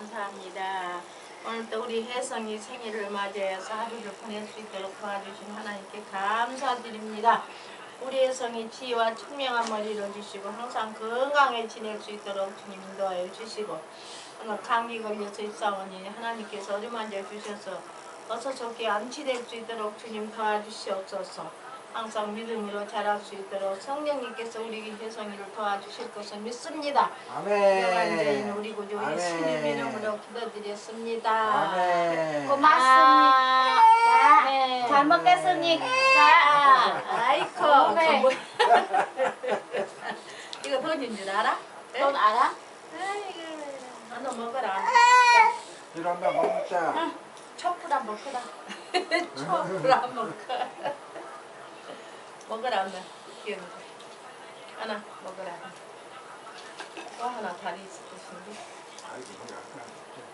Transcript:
감사합니다. 오늘 또 우리 혜성이 생일을 맞이해서 하루를 보낼 수 있도록 도와주신 하나님께 감사드립니다. 우리 혜성이 지혜와 청명한 머리를 주시고 항상 건강에 지낼 수 있도록 주님 인도하여 주시고 오늘 감기 걸려서 있사오니 하나님께서 어루만져 주셔서 어서 좋게 안치될 수 있도록 주님 도와주시옵소서. 항상 믿음으로 자랄 수 있도록 성령님께서 우리 혜성이를 도와주실 것을 믿습니다. 아멘. 우리 이름으로 기도드렸습니다. 아멘. 고맙습니다. 네. 잘 먹겠습니다. 아이코. 네. 그 뭐- 이거 돈인 줄 알아? 넌 알아? 아이고, 하나 먹어라. 이런 거 먹자. 한번 끄라. 촛불 한번 꺼. 먹어라, 엄마. 귀여운. 하나 먹어라. 또 하나 다리 있을 것인데. 一点点。嗯